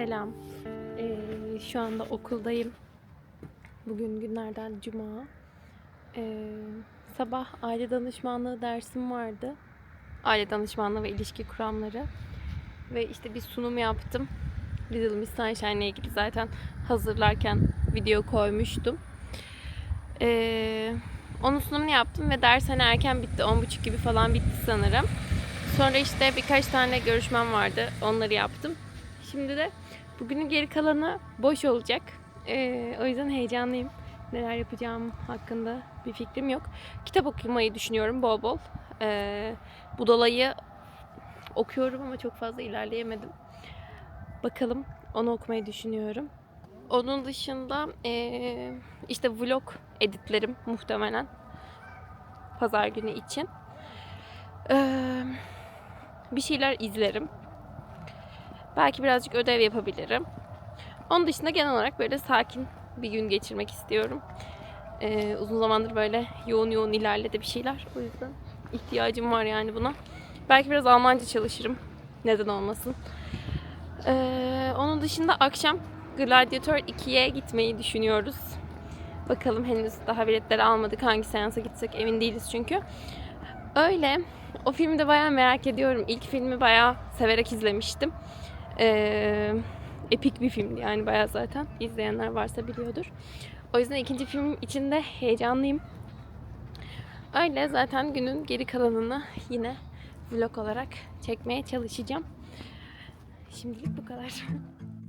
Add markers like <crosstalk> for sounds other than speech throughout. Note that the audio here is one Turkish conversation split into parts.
Selam. Ee, şu anda okuldayım. Bugün günlerden cuma. Ee, sabah aile danışmanlığı dersim vardı. Aile danışmanlığı ve ilişki kuramları. Ve işte bir sunum yaptım. Little Miss Sunshine'le ilgili zaten hazırlarken video koymuştum. Ee, onun sunumunu yaptım ve ders hani erken bitti. 10.30 gibi falan bitti sanırım. Sonra işte birkaç tane görüşmem vardı. Onları yaptım. Şimdi de bugünün geri kalanı boş olacak. Ee, o yüzden heyecanlıyım. Neler yapacağım hakkında bir fikrim yok. Kitap okumayı düşünüyorum bol bol. Ee, Budala'yı okuyorum ama çok fazla ilerleyemedim. Bakalım onu okumayı düşünüyorum. Onun dışında ee, işte vlog editlerim muhtemelen pazar günü için. Ee, bir şeyler izlerim. Belki birazcık ödev yapabilirim. Onun dışında genel olarak böyle sakin bir gün geçirmek istiyorum. Ee, uzun zamandır böyle yoğun yoğun ilerledi bir şeyler. O yüzden ihtiyacım var yani buna. Belki biraz Almanca çalışırım. Neden olmasın. Ee, onun dışında akşam Gladiator 2'ye gitmeyi düşünüyoruz. Bakalım henüz daha biletleri almadık. Hangi seansa gitsek emin değiliz çünkü. Öyle. O filmi de bayağı merak ediyorum. İlk filmi bayağı severek izlemiştim. Ee, epik bir filmdi yani bayağı zaten. İzleyenler varsa biliyordur. O yüzden ikinci film için de heyecanlıyım. Öyle zaten günün geri kalanını yine vlog olarak çekmeye çalışacağım. Şimdilik bu kadar. <laughs>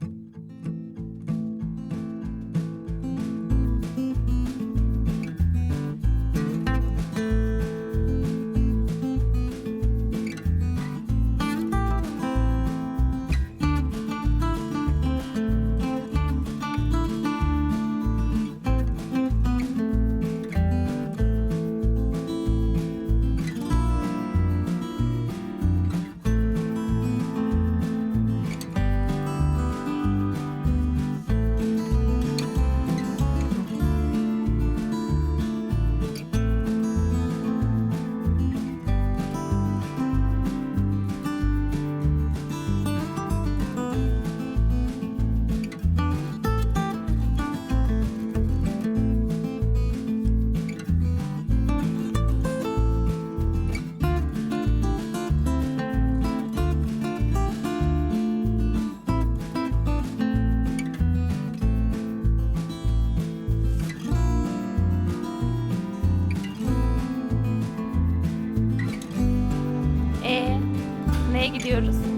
neye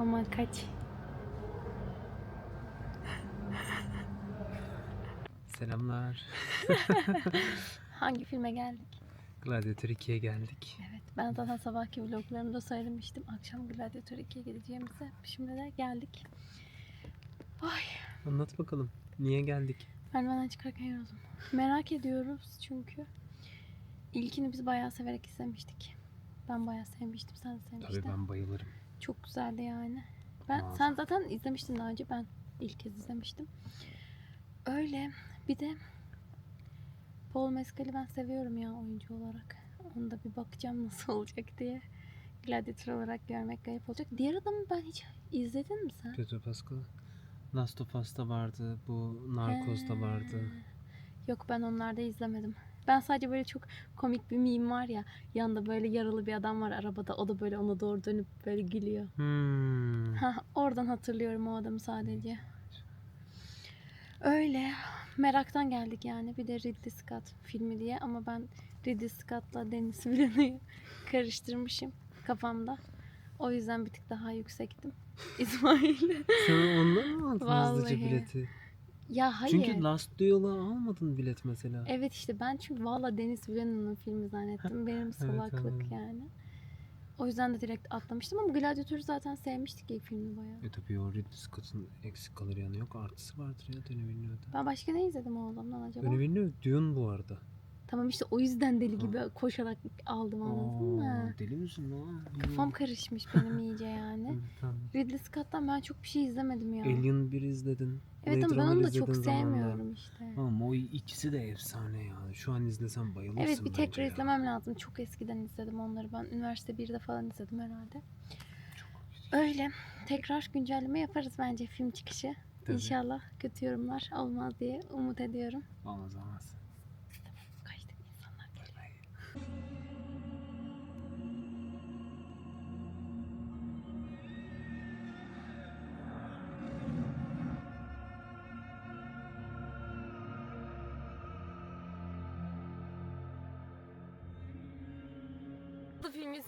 Ama kaç? Selamlar. <laughs> Hangi filme geldik? Gladiator 2'ye geldik. Evet, ben zaten sabahki vloglarımda söylemiştim. Akşam Gladiator 2'ye gideceğimizi. Şimdi de geldik. Ay, Anlat bakalım. Niye geldik? merdivenden çıkarken yoruldum. Merak ediyoruz çünkü ilkini biz bayağı severek izlemiştik. Ben bayağı sevmiştim, sen de sevmiştin. Tabii ben bayılırım. Çok güzeldi yani. Ben Aa. sen zaten izlemiştin daha önce. Ben ilk kez izlemiştim. Öyle. Bir de Paul Mescal'i ben seviyorum ya oyuncu olarak. Onu da bir bakacağım <laughs> nasıl olacak diye. Gladiator olarak görmek garip olacak. Diğer adamı ben hiç izledin mi sen? Pedro Pascal. Last of Us'ta vardı. Bu Narcos'ta vardı. Yok ben onlarda izlemedim. Ben sadece böyle çok komik bir meme var ya. Yanında böyle yaralı bir adam var arabada. O da böyle ona doğru dönüp böyle gülüyor. Hmm. Ha, oradan hatırlıyorum o adamı sadece. Öyle. meraktan geldik yani. Bir de Ridley Scott filmi diye ama ben Ridley Scott'la Denis Villeneuve'ı <laughs> karıştırmışım kafamda. O yüzden bir tık daha yüksektim. <laughs> İsmail. Sen ondan mı aldın hızlıca bileti? Ya hayır. Çünkü Last Duel'a almadın bilet mesela. Evet işte ben çünkü valla Denis Villeneuve'ın filmi zannettim. Benim salaklık anladım. yani. O yüzden de direkt atlamıştım ama Gladiator'u zaten sevmiştik ilk filmi bayağı. E tabii o Ridley Scott'ın eksik kalır yanı yok. Artısı vardır ya Villeneuve'da. Ben başka ne izledim o adamdan acaba? Denis Villeneuve Dune bu arada. Tamam işte o yüzden deli gibi koşarak aldım anladın mı? Deli misin lan? Kafam karışmış benim iyice yani. <laughs> Tamam. Ridley Scott'tan ben çok bir şey izlemedim ya. Alien 1 izledin. evet ama ben onu da çok sevmiyorum işte. Ama o ikisi de efsane ya. Şu an izlesen bayılırsın Evet bir tekrar ya. izlemem lazım. Çok eskiden izledim onları. Ben üniversite 1'de falan izledim herhalde. Öyle. Tekrar güncelleme yaparız bence film çıkışı. Tabii. İnşallah kötü yorumlar olmaz diye umut ediyorum. Olmaz olmaz.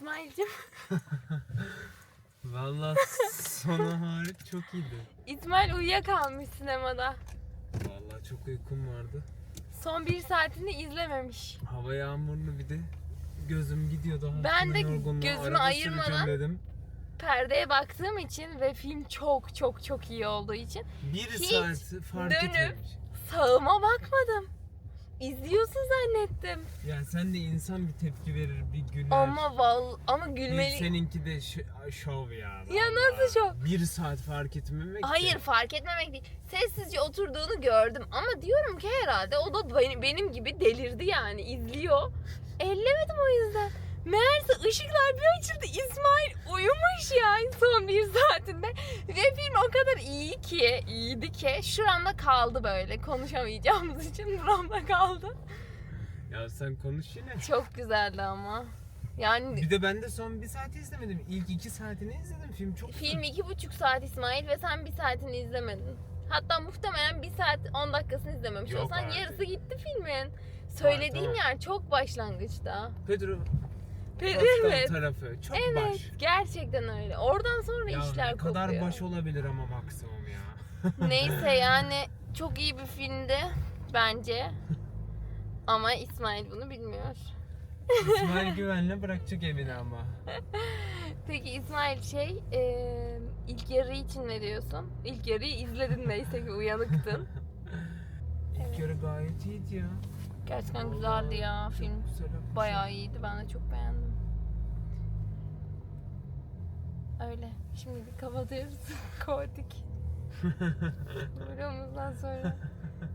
İsmail'cim. <laughs> Valla sonu hariç çok iyiydi. İsmail uyuyakalmış sinemada. Valla çok uykum vardı. Son bir saatini izlememiş. Hava yağmurlu bir de gözüm gidiyordu. Ben Haftanın de gözümü ayırmadan- dedim. Perdeye baktığım için ve film çok çok çok iyi olduğu için Bir Hiç saat fark dönüp- etmemiş. sağıma bakmadım. İzliyorsun zannettim. Ya sen de insan bir tepki verir, bir güler. Ama val ama Bir gülmeli. seninki de ş- şov ya. Ya vallahi. nasıl şov? Bir saat fark etmemek de- Hayır fark etmemek değil. Sessizce oturduğunu gördüm ama diyorum ki herhalde o da benim, benim gibi delirdi yani izliyor. Ellemedim o yüzden. Meğerse ışıklar bir açıldı. İsmail uyumuş ya son bir saatinde. Ve film o kadar iyi ki, iyiydi ki şuramda kaldı böyle. Konuşamayacağımız için buramda kaldı. Ya sen konuş yine. Çok güzeldi ama. Yani Bir de ben de son bir saati izlemedim. İlk iki saatini izledim. Film çok film iki buçuk saat İsmail ve sen bir saatini izlemedin. Hatta muhtemelen bir saat 10 dakikasını izlememiş Yok olsan artık. yarısı gitti filmin. Söylediğim tamam. yer çok başlangıçta. Pedro Pascal Evet. tarafı çok Evet, baş. gerçekten öyle. Oradan sonra Ya işler ne kadar kopuyor. baş olabilir ama maksimum ya. <laughs> Neyse yani çok iyi bir filmdi bence. Ama İsmail bunu bilmiyor. İsmail <laughs> Güven'le bırakacak evini ama. Peki İsmail şey, e, ilk yarı için ne diyorsun? İlk yarıyı izledin neyse ki uyanıktın. <laughs> İlk Evet. yarı gayet iyiydi ya. Gerçekten güzeldi ya film. Bayağı iyiydi. Ben de çok beğendim. Öyle. Şimdi kapatıyoruz. <laughs> Kordik. Videomuzdan sonra.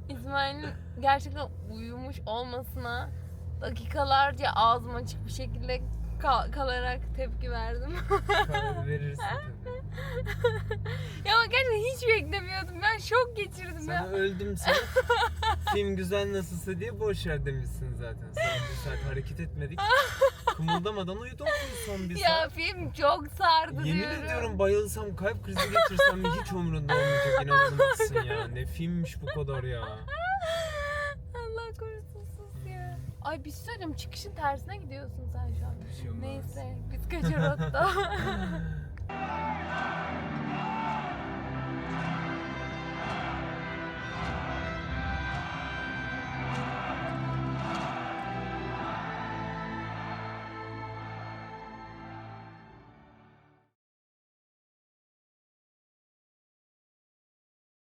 İsmail'in gerçekten uyumuş olmasına dakikalarca ağzım açık bir şekilde kal- kalarak tepki verdim. Verirsin tabii. <laughs> ya ama gerçekten hiç beklemiyordum. Ben şok geçirdim Sana ya. öldüm sen. Film güzel nasılsa diye boş ver demişsin zaten. Son bir saat hareket etmedik. <laughs> Kımıldamadan uyudum son bir Ya saat. film çok sardı Yemin diyorum. ediyorum bayılsam kalp krizi geçirsem hiç umurunda olmayacak inanılmazsın ya. Ne filmmiş bu kadar ya. Allah korusun sus ya. Ay bir şey söyleyeyim çıkışın tersine gidiyorsun sen şu an. Bir şey olmaz. Neyse biz kaçıyoruz <laughs> da.